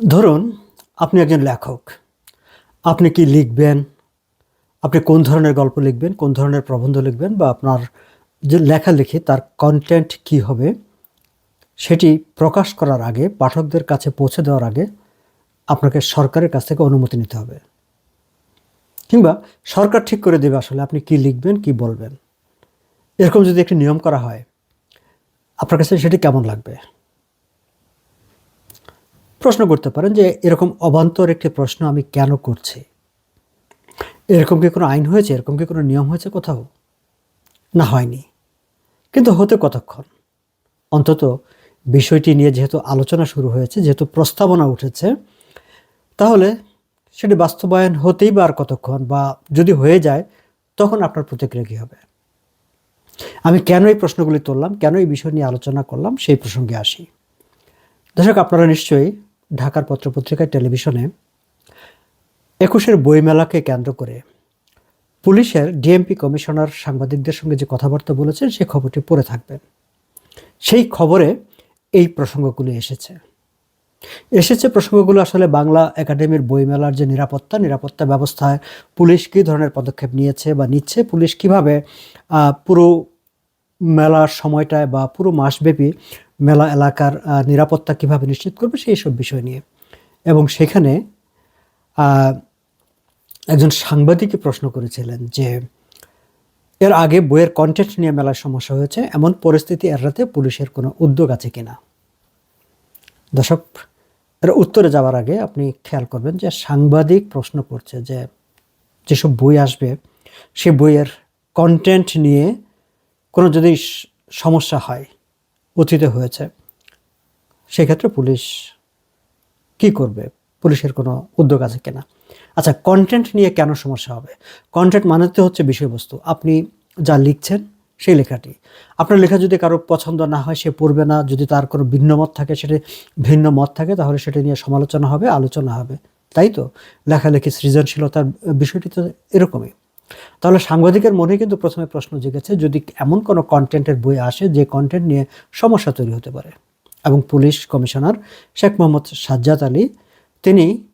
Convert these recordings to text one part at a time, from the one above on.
ধরুন আপনি একজন লেখক। আপনি কি লিখবেন? আপনি কোন ধরনের গল্প লিখবেন? কোন ধরনের প্রবন্ধ লিখবেন? বা আপনার যে লেখালেখি, তার কন্টেন্ট কি হবে? সেটি প্রকাশ করার আগে, পাঠকদের কাছে পৌঁছে দেওয়ার আগে, আপনাকে সরকারের কাছ থেকে অনুমতি নিতে হবে। কিংবা সরকার ঠিক করে দেবে আসলে আপনি কি লিখবেন, কি বলবেন। এরকম যদি একটি নিয়ম করা হয়, আপনার কাছে সেটি কেমন লাগবে? প্রশ্ন করতে পারেন যে এরকম অবান্তর একটি প্রশ্ন আমি কেন করছি? এরকম কি কোনো আইন হয়েছে? এরকম কি কোনো নিয়ম হয়েছে কোথাও? না, হয়নি। কিন্তু হতে কতক্ষণ? অন্তত বিষয়টি নিয়ে যেহেতু আলোচনা শুরু হয়েছে, যেহেতু প্রস্তাবনা উঠেছে, তাহলে সেটি বাস্তবায়ন হতেই বা আর কতক্ষণ বা যদি হয়ে যায়, তখন আপনার প্রতিক্রিয়া কী হবে? আমি কেন এই প্রশ্নগুলি তুললাম? কেন এই বিষয় নিয়ে আলোচনা করলাম? সেই প্রসঙ্গে আসি। দর্শক, আপনারা নিশ্চয়ই ঢাকার পত্রপত্রিকায় টেলিভিশনে একুশের বইমেলাকে কেন্দ্র করে পুলিশের ডিএমপি কমিশনার সাংবাদিকদের সঙ্গে যে কথাবার্তা বলেছেন সেই খবরটি পড়ে থাকবেন। সেই খবরে এই প্রসঙ্গগুলি এসেছে। এসেছে প্রসঙ্গগুলো আসলে বাংলা একাডেমির বইমেলার যে নিরাপত্তা নিরাপত্তা ব্যবস্থায় পুলিশ কী ধরনের পদক্ষেপ নিয়েছে বা নিচ্ছে, পুলিশ কীভাবে পুরো মেলার সময়টায় বা পুরো মাসব্যাপী মেলা এলাকার নিরাপত্তা কীভাবে নিশ্চিত করবে সেই সব বিষয় নিয়ে। এবং সেখানে একজন সাংবাদিকই প্রশ্ন করেছিলেন যে, এর আগে বইয়ের কন্টেন্ট নিয়ে মেলায় সমস্যা হয়েছে, এমন পরিস্থিতি এড়াতে পুলিশের কোনো উদ্যোগ আছে কি না দর্শক, এর উত্তরে যাওয়ার আগে আপনি খেয়াল করবেন যে সাংবাদিক প্রশ্ন করছে যে, যেসব বই আসবে, সে বইয়ের কন্টেন্ট নিয়ে কোনো যদি সমস্যা হয় অতীতে হয়েছে, সেক্ষেত্রে পুলিশ কি করবে? পুলিশের কোনো উদ্যোগ আছে কিনা? আচ্ছা কন্টেন্ট নিয়ে কেন সমস্যা হবে? কন্টেন্ট মানে তো হচ্ছে বিষয়বস্তু। আপনি যা লিখছেন, সেই লেখাটি। আপনার লেখা যদি কারও পছন্দ না হয়, সে পড়বে না। যদি তার কোনো ভিন্ন মত থাকে, সেটা ভিন্ন মত থাকে, তাহলে সেটা নিয়ে সমালোচনা হবে, আলোচনা হবে। তাই তো? লেখালেখি সৃজনশীলতার বিষয়টি তো এরকমই। তাহলে সাংবাদিকের মনে কিন্তু প্রথমে প্রশ্ন জেগেছে, যদি এমন কোনো কন্টেন্টের বই আসে যে কন্টেন্ট নিয়ে সমস্যা তৈরি হতে পারে। এবং পুলিশ কমিশনার শেখ মোহাম্মদ সাজ্জাদ আলী, তিনি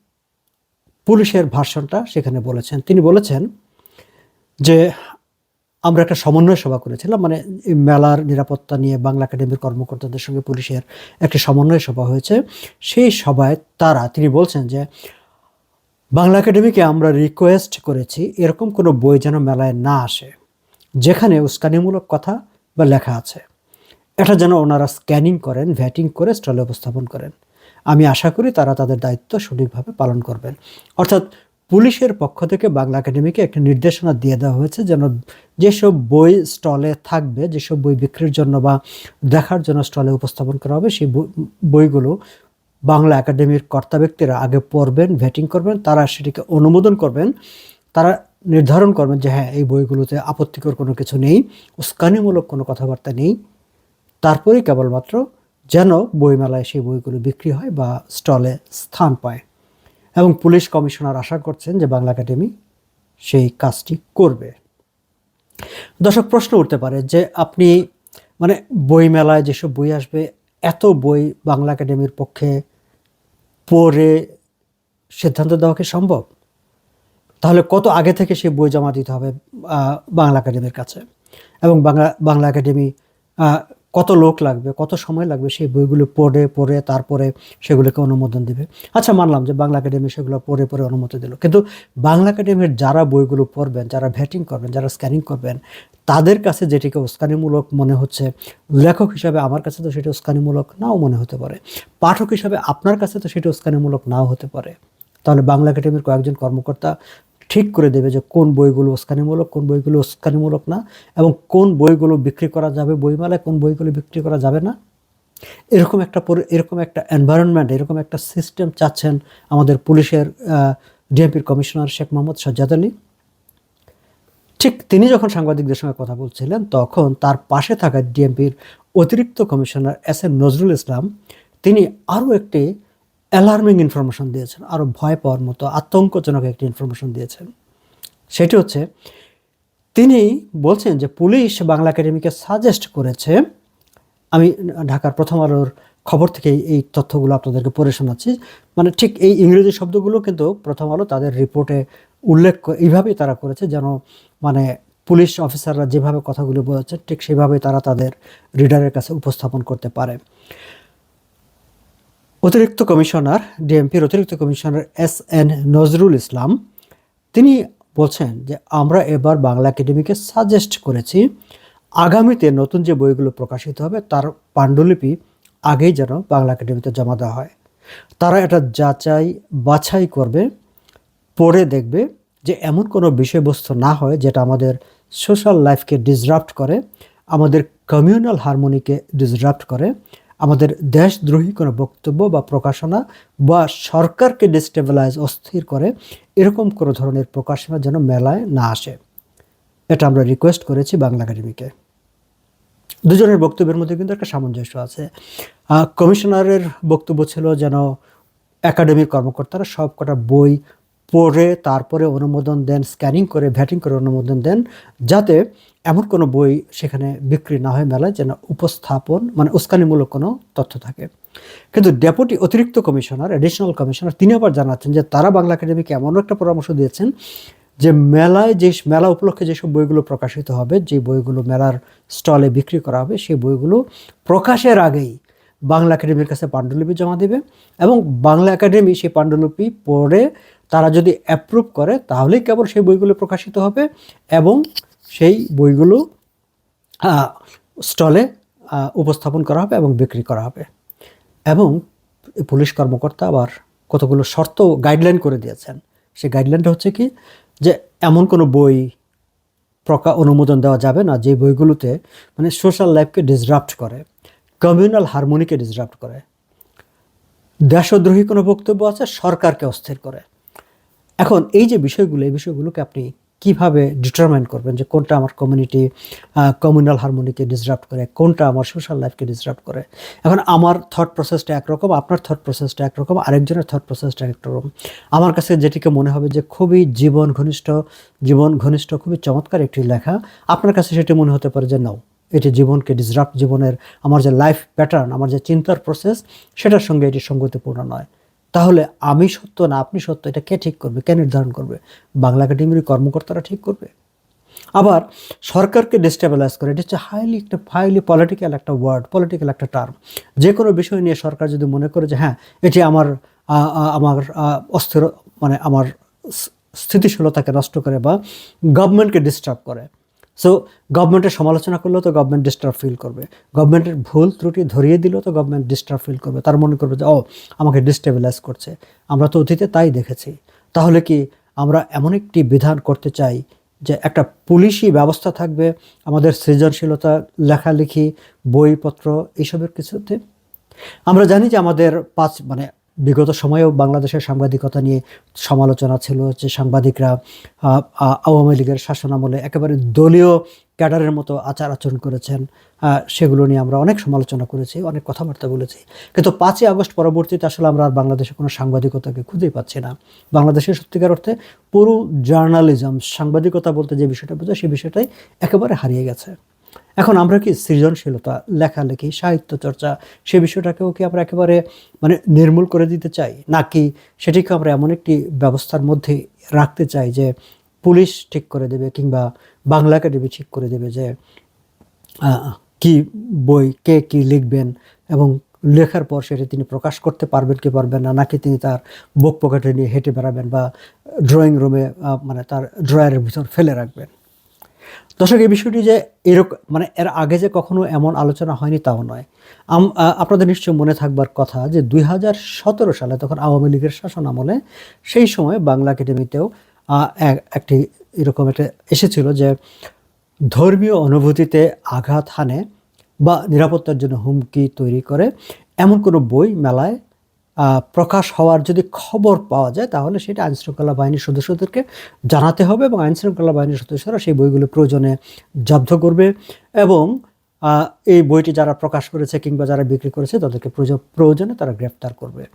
পুলিশের ভার্সনটা সেখানে বলেছেন। তিনি বলেছেন যে, আমরা একটা সমন্বয় সভা করেছিলাম মানে মেলার নিরাপত্তা নিয়ে বাংলা একাডেমির কর্মকর্তাদের সঙ্গে পুলিশের একটি সমন্বয় সভা হয়েছে। সেই সভায় তারা, তিনি বলছেন যে বাংলা একাডেমিকে আমরা রিকোয়েস্ট করেছি, এরকম কোনো বই যেন মেলায় না আসে, যেখানে উস্কানিমূলক কথা বা লেখা আছে। এটা যেন ওনারা স্ক্যানিং করেন ভ্যাটিং করে স্টলে উপস্থাপন করেন। আমি আশা করি তারা তাদের দায়িত্ব সঠিকভাবে পালন করবেন। অর্থাৎ পুলিশের পক্ষ থেকে বাংলা একাডেমিকে একটা নির্দেশনা দিয়ে দেওয়া হয়েছে যেন যেসব বই স্টলে থাকবে, যেসব বই বিক্রির জন্য বা দেখার জন্য স্টলে উপস্থাপন করা হবে, সেই বই- বইগুলো বাংলা একাডেমির কর্তা ব্যক্তিরা আগে পড়বেন ভেটিং করবেন, তারা সেটিকে অনুমোদন করবেন, তারা নির্ধারণ করবেন যে হ্যাঁ এই বইগুলোতে আপত্তিকর কোনো কিছু নেই, উস্কানিমূলক কোনো কথাবার্তা নেই। তারপরেই কেবলমাত্র যেন বইমেলায় সেই বইগুলো বিক্রি হয় বা স্টলে স্থান পায়। এবং পুলিশ কমিশনার আশা করছেন যে বাংলা একাডেমি সেই কাজটি করবে। দর্শক, প্রশ্ন উঠতে পারে যে আপনি মানে বইমেলায় যেসব বই আসবে, এত বই বাংলা একাডেমির পক্ষে পড়ে সিদ্ধান্ত দেওয়া কি সম্ভব? তাহলে কত আগে থেকে সেই বই জমা দিতে হবে বাংলা একাডেমির কাছে? এবং বাংলা বাংলা একাডেমি কত লোক লাগবে, কত সময় লাগবে সেই বইগুলো পড়ে পড়ে তারপরে সেগুলোকে অনুমোদন দিবে। আচ্ছা মানলাম যে বাংলা একাডেমি সেগুলো পড়ে পড়ে অনুমতি দিল। কিন্তু বাংলা একাডেমির যারা বইগুলো পড়বেন, যারা ভ্যাটিং করবেন, যারা স্ক্যানিং করবেন, তাদের কাছে যেটিকে উস্কানিমূলক মনে হচ্ছে, লেখক হিসাবে আমার কাছে তো সেটা উস্কানিমূলক নাও মনে হতে পারে। পাঠক হিসাবে আপনার কাছে তো সেটা উস্কানিমূলক নাও হতে পারে। তাহলে বাংলা একাডেমির কয়েকজন কর্মকর্তা ঠিক করে দেবে যে কোন বইগুলো উস্কানিমূলক, কোন বইগুলো উস্কানিমূলক না এবং কোন বইগুলো বিক্রি করা যাবে বইমেলায়, কোন বইগুলো বিক্রি করা যাবে না। এরকম একটা এরকম একটা এনভায়রনমেন্ট এরকম একটা সিস্টেম চাচ্ছেন আমাদের পুলিশের ডিএমপির কমিশনার শেখ মোহাম্মদ সাজ্জাদ আলী। ঠিক তিনি যখন সাংবাদিকদের সঙ্গে কথা বলছিলেন, তখন তার পাশে থাকা ডিএমপির অতিরিক্ত commissioner S M Nazrul Islam, তিনি আরও একটি অ্যালার্মিং ইনফরমেশন দিয়েছেন আরও ভয় পাওয়ার মতো, আতঙ্কজনক একটি ইনফরমেশন দিয়েছেন। সেটি হচ্ছে, তিনি বলছেন যে পুলিশ বাংলা একাডেমিকে সাজেস্ট করেছে, আমি ঢাকার প্রথম আলোর খবর থেকে এই- তথ্যগুলো আপনাদেরকে পড়ে শোনাচ্ছি মানে ঠিক এই ইংরেজি শব্দগুলো কিন্তু প্রথম আলো তাদের রিপোর্টে উল্লেখ এইভাবেই তারা করেছে যেন মানে পুলিশ অফিসাররা যেভাবে কথাগুলো বলেছে ঠিক সেভাবেই তারা তাদের রিডারের কাছে উপস্থাপন করতে পারে। অতিরিক্ত কমিশনার, ডিএমপির অতিরিক্ত commissioner S N Nazrul Islam, তিনি বলছেন যে, আমরা এবার বাংলা একাডেমিকে সাজেস্ট করেছি, আগামীতে নতুন যে বইগুলো প্রকাশিত হবে, তার পাণ্ডুলিপি আগেই যেন বাংলা একাডেমিতে জমা দেওয়া হয়। তারা এটা যাচাই বাছাই করবে, পড়ে দেখবে যে, এমন কোনো বিষয়বস্তু না হয় যেটা আমাদের সোশ্যাল লাইফকে ডিসরাপ্ট করে, আমাদের কমিউনাল হারমোনিকে ডিসরাপ্ট করে আমাদের দেশদ্রোহী কোনো বক্তব্য বা প্রকাশনা বা সরকারকে ডিস্টেবিলাইজ অস্থির করে, এরকম কোনো ধরনের প্রকাশনা যেন মেলায় না আসে। এটা আমরা রিকোয়েস্ট করেছি বাংলা একাডেমিকে। দুজনের বক্তব্যের মধ্যে কিন্তু একটা সামঞ্জস্য আছে। কমিশনারের বক্তব্য ছিল যেন একাডেমির কর্মকর্তারা সব কটা বই পড়ে তারপরে অনুমোদন দেন স্ক্যানিং করে ভ্যাটিং করে অনুমোদন দেন, যাতে এমন কোনো বই সেখানে বিক্রি না হয় মেলায় যেন উপস্থাপন মানে উস্কানিমূলক কোনো তথ্য থাকে। কিন্তু ডেপুটি অতিরিক্ত কমিশনার অ্যাডিশনাল কমিশনার, তিনি আবার জানাচ্ছেন যে তারা বাংলা একাডেমিকে এমন একটা পরামর্শ দিয়েছেন যে মেলায় যে মেলা উপলক্ষে যেসব বইগুলো প্রকাশিত হবে, যে বইগুলো মেলার স্টলে বিক্রি করা হবে, সেই বইগুলো প্রকাশের আগেই বাংলা একাডেমির কাছে পাণ্ডুলিপি জমা দেবে এবং বাংলা একাডেমি সেই পাণ্ডুলিপি পড়ে তারা যদি অ্যাপ্রুভ করে, তাহলেই কেবল সেই বইগুলো প্রকাশিত হবে এবং সেই বইগুলো স্টলে উপস্থাপন করা হবে এবং বিক্রি করা হবে। এবং পুলিশ কর্মকর্তা আবার কতগুলো শর্ত গাইডলাইন করে দিয়েছেন। সেই গাইডলাইনটা হচ্ছে কি, যে এমন কোনো বই প্রকা, অনুমোদন দেওয়া যাবে না যে বইগুলোতে মানে সোশ্যাল লাইফকে ডিসরাপ্ট করে কমিউনাল হারমোনিকে ডিসরাপ্ট করে। দেশদ্রোহী কোনো বক্তব্য আছে, সরকারকে অস্থির করে। এখন এই যে বিষয়গুলো, এই বিষয়গুলোকে আপনি কীভাবে ডিটারমাইন করবেন যে কোনটা আমার কমিউনিটি কমিউনাল হারমোনিকে ডিসরাপ্ট করে, কোনটা আমার সোশ্যাল লাইফকে ডিসরাপ্ট করে? এখন আমার থট প্রসেসটা একরকম, আপনার থট প্রসেসটা একরকম, আরেকজনের থট প্রসেসটা একরকম। আমার কাছে যেটিকে মনে হবে যে খুবই জীবন ঘনিষ্ঠ জীবন ঘনিষ্ঠ, খুবই চমৎকার একটি লেখা, আপনার কাছে সেটি মনে হতে পারে যে নাও এটি জীবনকে ডিসরাপ্ট জীবনের আমার যে লাইফ প্যাটার্ন আমার যে চিন্তার প্রসেস সেটার সঙ্গে এটি সঙ্গতিপূর্ণ নয়। তাহলে আমি সত্য না আপনি সত্য? এটা কে ঠিক করবে? কে নির্ধারণ করবে? বাংলা একাডেমির কর্মকর্তারা ঠিক করবে? আবার সরকারকে ডিস্টেবিলাইজ করে, এটা হচ্ছে হাইলি একটা হাইলি পলিটিক্যাল একটা ওয়ার্ড পলিটিক্যাল একটা টার্ম যে কোনো বিষয় নিয়ে সরকার যদি মনে করে যে হ্যাঁ এটি আমার আমার অস্থির মানে আমার স্থিতিশীলতাকে নষ্ট করে বা গভর্নমেন্টকে ডিস্টার্ব করে সো গভর্নমেন্টের সমালোচনা করলেও তো গভর্নমেন্ট ডিস্টার্ব ফিল করবে। গভর্নমেন্টের ভুল ত্রুটি ধরিয়ে দিলেও তো গভর্নমেন্ট ডিস্টার্ব ফিল করবে। তার মনে করবে যে, ও, আমাকে ডিস্টেবিলাইজ করছে। আমরা তো অতীতে তাই দেখেছি। তাহলে কি আমরা এমন একটি বিধান করতে চাই যে, একটা পুলিশি ব্যবস্থা থাকবে? আমাদের সৃজনশীলতা, লেখালেখি, বইপত্র, এইসবের কিছুতে? আমরা জানি যে, আমাদের পাঁচ মানে বিগত সময়েও বাংলাদেশের সাংবাদিকতা নিয়ে সমালোচনা ছিল যে সাংবাদিকরা আওয়ামী লীগের শাসনামলে একেবারে দলীয় ক্যাডারের মতো আচার আচরণ করেছেন। সেগুলো নিয়ে আমরা অনেক সমালোচনা করেছি, অনেক কথাবার্তা বলেছি। কিন্তু পাঁচই আগস্ট পরবর্তীতে আসলে আমরা আর বাংলাদেশে কোনো সাংবাদিকতাকে খুঁজেই পাচ্ছি না। বাংলাদেশের সত্যিকার অর্থে পুরো জার্নালিজম, সাংবাদিকতা বলতে যে বিষয়টা বোঝায় সেই বিষয়টাই একেবারে হারিয়ে গেছে। এখন আমরা কি সৃজনশীলতা, লেখালেখি সাহিত্য চর্চা সে বিষয়টাকেও কি আমরা একেবারে মানে নির্মূল করে দিতে চাই? নাকি সেটিকে আমরা এমন একটি ব্যবস্থার মধ্যে রাখতে চাই যে পুলিশ ঠিক করে দেবে কিংবা বাংলা একাডেমি ঠিক করে দেবে যে কি বই কে কি লিখবেন এবং লেখার পর সেটি তিনি প্রকাশ করতে পারবেন কি পারবেন না? নাকি তিনি তার বুক পকেটে নিয়ে হেঁটে বেড়াবেন বা ড্রয়িং রুমে মানে তার ড্রয়ারের ভিতর ফেলে রাখবেন? দর্শক, এই বিষয়টি যে এরকম মানে এর আগে যে কখনো এমন আলোচনা হয়নি তাও নয়। আপনাদের নিশ্চয় মনে থাকবার কথা যে দুই হাজার সতেরো সালে তখন আওয়ামী লীগের শাসন আমলে সেই সময় বাংলা একাডেমিতেও এক- একটি এরকম একটা এসেছিল যে ধর্মীয় অনুভূতিতে আঘাত হানে বা নিরাপত্তার জন্য হুমকি তৈরি করে এমন কোনো বই, মেলায় প্রকাশ হওয়ার যদি খবর পাওয়া যায়, তাহলে সেটা আইনশৃঙ্খলা বাহিনীর সদস্যদেরকে জানাতে হবে এবং আইনশৃঙ্খলা বাহিনীর সদস্যরা সেই বইগুলো প্রয়োজনে জব্দ করবে এবং এই বইটি যারা প্রকাশ করেছে কিংবা যারা বিক্রি করেছে, তাদেরকে প্রয়োজন- তারা গ্রেপ্তার করবে।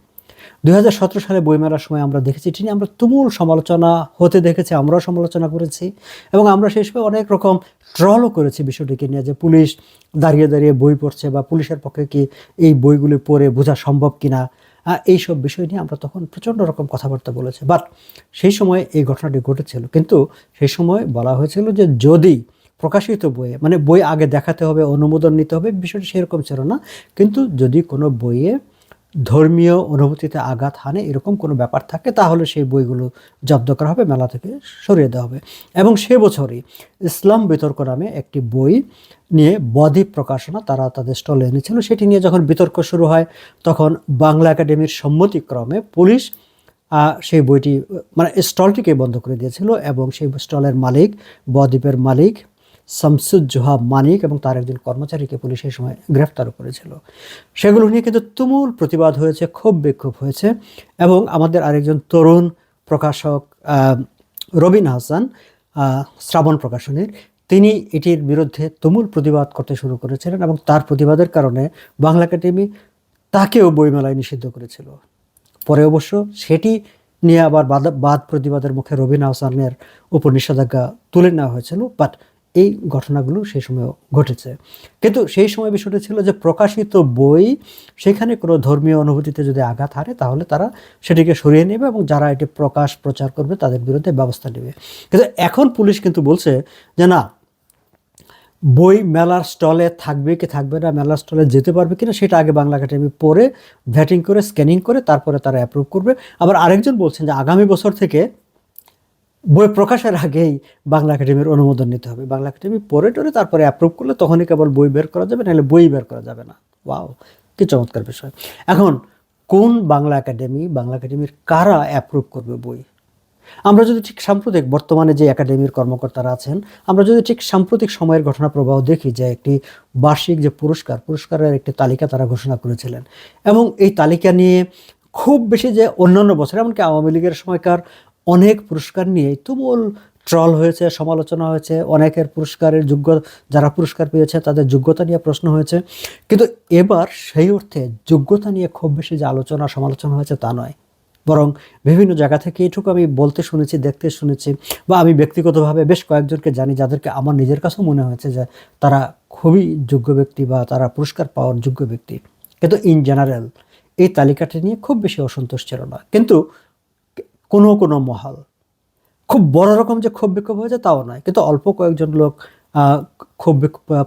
দু হাজার সতেরো সালে বইমেলার সময় আমরা দেখেছি, এটি নিয়ে আমরা তুমুল সমালোচনা হতে দেখেছি, আমরাও সমালোচনা করেছি এবং আমরা সেই সময় অনেক রকম ট্রলও করেছি বিষয়টিকে নিয়ে যে পুলিশ দাঁড়িয়ে দাঁড়িয়ে বই পড়ছে বা পুলিশের পক্ষে কি এই বইগুলি পড়ে বোঝা সম্ভব কিনা। এই সব বিষয় নিয়ে আমরা তখন প্রচণ্ড রকম কথাবার্তা বলেছি। বাট সেই সময় এই ঘটনাটি ঘটেছিল। কিন্তু সেই সময় বলা হয়েছিল যে যদি প্রকাশিত বইয়ে মানে বই আগে দেখাতে হবে, অনুমোদন নিতে হবে, বিষয়টি সেরকম ছিল না। কিন্তু যদি কোনো বইয়ে ধর্মীয় অনুভূতিতে আঘাত হানে এরকম কোনো ব্যাপার থাকে, তাহলে সেই বইগুলো জব্দ করা হবে, মেলা থেকে সরিয়ে দেওয়া হবে। এবং সে বছরই ইসলাম বিতর্ক নামে একটি বই নিয়ে বদ্বীপ প্রকাশনা তারা তাদের স্টলে এনেছিল। সেটি নিয়ে যখন বিতর্ক শুরু হয়, তখন বাংলা একাডেমির সম্মতিক্রমে পুলিশ সেই বইটি মানে স্টলটিকে বন্ধ করে দিয়েছিল এবং সেই স্টলের মালিক, বদ্বীপের মালিক শামসুজ্জোহা মানিক এবং তার একজন কর্মচারীকে পুলিশ সেই সময় গ্রেফতারও করেছিল। সেগুলো নিয়ে কিন্তু তুমুল প্রতিবাদ হয়েছে, ক্ষোভ বিক্ষোভ হয়েছে এবং আমাদের আরেকজন তরুণ প্রকাশক রবিন হাসান শ্রাবণ প্রকাশনীর, তিনি এটির বিরুদ্ধে তুমুল প্রতিবাদ করতে শুরু করেছিলেন এবং তার প্রতিবাদের কারণে বাংলা একাডেমি তাকেও বইমেলায় নিষিদ্ধ করেছিল। পরে অবশ্য সেটি নিয়ে আবার বাদ বাদ প্রতিবাদের মুখে রবিন হাসানের উপর নিষেধাজ্ঞা তুলে নেওয়া হয়েছিল বাট এই ঘটনাগুলো সেই সময় ঘটেছে। কিন্তু সেই সময় বিষয়টা ছিল যে প্রকাশিত বই সেখানে কোনো ধর্মীয় অনুভূতিতে যদি আঘাত হারে, তাহলে তারা সেটিকে সরিয়ে নেবে এবং যারা এটি প্রকাশ, প্রচার করবে তাদের বিরুদ্ধে ব্যবস্থা নেবে। কিন্তু এখন পুলিশ কিন্তু বলছে যে না, বই মেলার স্টলে থাকবে কি থাকবে না, মেলার স্টলে যেতে পারবে কিনা সেটা আগে বাংলা একাডেমি পড়ে ভ্যাটিং করে স্ক্যানিং করে, তারপরে তারা অ্যাপ্রুভ করবে। আবার আরেকজন বলছেন যে আগামী বছর থেকে বই প্রকাশের আগেই বাংলা একাডেমির অনুমোদন নিতে হবে। বাংলা একাডেমি পরে টরে তারপরে অ্যাপ্রুভ করলে তখনই কেবল বই বের করা যাবে, নাহলে বই বের করা যাবে না। ওয়াও কি চমৎকার বিষয়। এখন, কোন বাংলা একাডেমি, বাংলা একাডেমির কারা অ্যাপ্রুভ করবে বই? আমরা যদি ঠিক সাম্প্রতিক বর্তমানে যে একাডেমির কর্মকর্তারা আছেন, আমরা যদি ঠিক সাম্প্রতিক সময়ের ঘটনা প্রবাহ দেখি যে একটি বার্ষিক যে পুরস্কার, পুরস্কারের একটি তালিকা তারা ঘোষণা করেছিলেন। এবং এই তালিকা নিয়ে খুব বেশি যে অন্যান্য বছর, এমনকি আওয়ামী লীগের সময়কার অনেক পুরস্কার নিয়ে তুমুল ট্রল হয়েছে, সমালোচনা হয়েছে, অনেকের পুরস্কারের যোগ্য, যারা পুরস্কার পেয়েছে তাদের যোগ্যতা নিয়ে প্রশ্ন হয়েছে। কিন্তু এবার সেই অর্থে যোগ্যতা নিয়ে খুব বেশি যে আলোচনা, সমালোচনা হয়েছে তা নয়। বরং বিভিন্ন জায়গা থেকে এটুকু আমি বলতে শুনেছি, দেখতে শুনেছি বা আমি ব্যক্তিগতভাবে বেশ কয়েকজনকে জানি যাদেরকে আমার নিজের কাছেও মনে হয়েছে যে তারা খুবই যোগ্য ব্যক্তি বা তারা পুরস্কার পাওয়ার যোগ্য ব্যক্তি। কিন্তু ইন জেনারেল এই তালিকাটি নিয়ে খুব বেশি অসন্তোষ ছিল না। কিন্তু কোনো কোনো মহল। খুব বড় রকম যে ক্ষোভ বিক্ষোভ হয়েছে তাও নয়, কিন্তু অল্প কয়েকজন লোক ক্ষোভ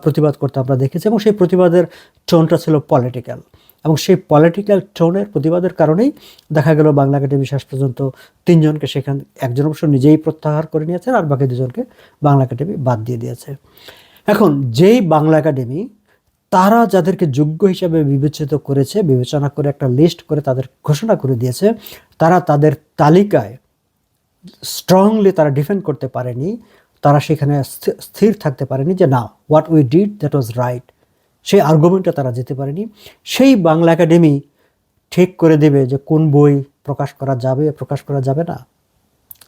প্রতিবাদ করতে আমরা দেখেছি এবং সেই প্রতিবাদের টোনটা ছিল পলিটিক্যাল এবং সেই পলিটিক্যাল টোনের প্রতিবাদের কারণেই দেখা গেল বাংলা একাডেমি শেষ পর্যন্ত তিনজনকে সেখান, একজন অবশ্য নিজেই প্রত্যাহার করে নিয়েছেন আর বাকি দুজনকে বাংলা একাডেমি বাদ দিয়ে দিয়েছে। এখন যেই বাংলা একাডেমি তারা যাদেরকে যোগ্য হিসাবে বিবেচিত করেছে, বিবেচনা করে একটা লিস্ট করে তাদের ঘোষণা করে দিয়েছে, তারা তাদের তালিকায় স্ট্রংলি তারা ডিফেন্ড করতে পারেনি, তারা সেখানে স্থির থাকতে পারেনি যে না what we did that was right সেই আর্গুমেন্টে তারা যেতে পারেনি। সেই বাংলা একাডেমি ঠিক করে দেবে যে কোন বই প্রকাশ করা যাবে, প্রকাশ করা যাবে না।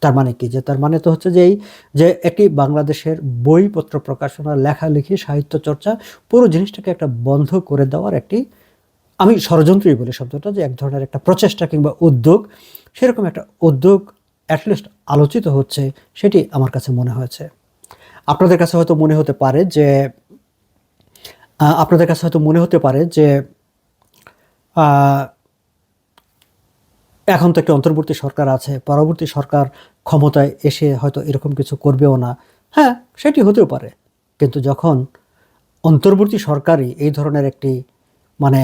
তার মানে কি? যে তার মানে তো হচ্ছে যে এই যে একটি বাংলাদেশের বইপত্র প্রকাশনা লেখালেখি, সাহিত্য চর্চা পুরো জিনিসটাকে একটা বন্ধ করে দেওয়ার একটি, আমি ষড়যন্ত্রই বলি শব্দটা, যে এক ধরনের একটা প্রচেষ্টা কিংবা উদ্যোগ। সেরকম একটা উদ্যোগ অ্যাটলিস্ট আলোচিত হচ্ছে, সেটি আমার কাছে মনে হয়েছে। আপনাদের কাছে হয়তো মনে হতে পারে যে আপনাদের কাছে হয়তো মনে হতে পারে যে এখন তো একটা অন্তর্বর্তী সরকার আছে, পরবর্তী সরকার ক্ষমতায় এসে হয়তো এরকম কিছু করবেও না। হ্যাঁ সেটি হতেও পারে। কিন্তু যখন অন্তর্বর্তী সরকারই এই ধরনের একটি মানে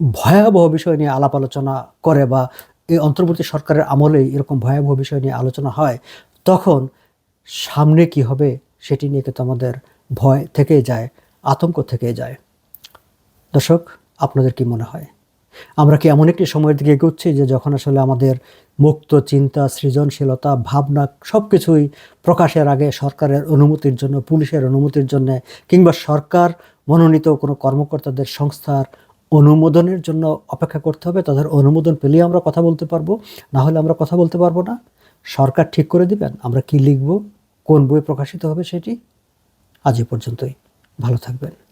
ভয়াবহ বিষয় নিয়ে আলাপ আলোচনা করে বা এই অন্তর্বর্তী সরকারের আমলেই এরকম ভয়াবহ বিষয় নিয়ে আলোচনা হয়, তখন সামনে কি হবে সেটি নিয়ে কিন্তু আমাদের ভয় থেকেই যায়, আতঙ্ক থেকেই যায়। দর্শক, আপনাদের কি মনে হয়? আমরা কি এমন একটি সময়ের দিকে এগোচ্ছি যে যখন আসলে আমাদের মুক্ত, চিন্তা, সৃজনশীলতা, ভাবনা সব কিছুই প্রকাশের আগে সরকারের অনুমতির জন্য, পুলিশের অনুমতির জন্য কিংবা সরকার মনোনীত কোনো কর্মকর্তাদের সংস্থার অনুমোদনের জন্য অপেক্ষা করতে হবে, তাদের অনুমোদন পেলেই আমরা কথা বলতে পারব, না হলে আমরা কথা বলতে পারব না। সরকার ঠিক করে দিবেন, আমরা কি লিখব, কোন বই প্রকাশিত হবে সেটি? আজ এ পর্যন্তই, ভালো থাকবেন।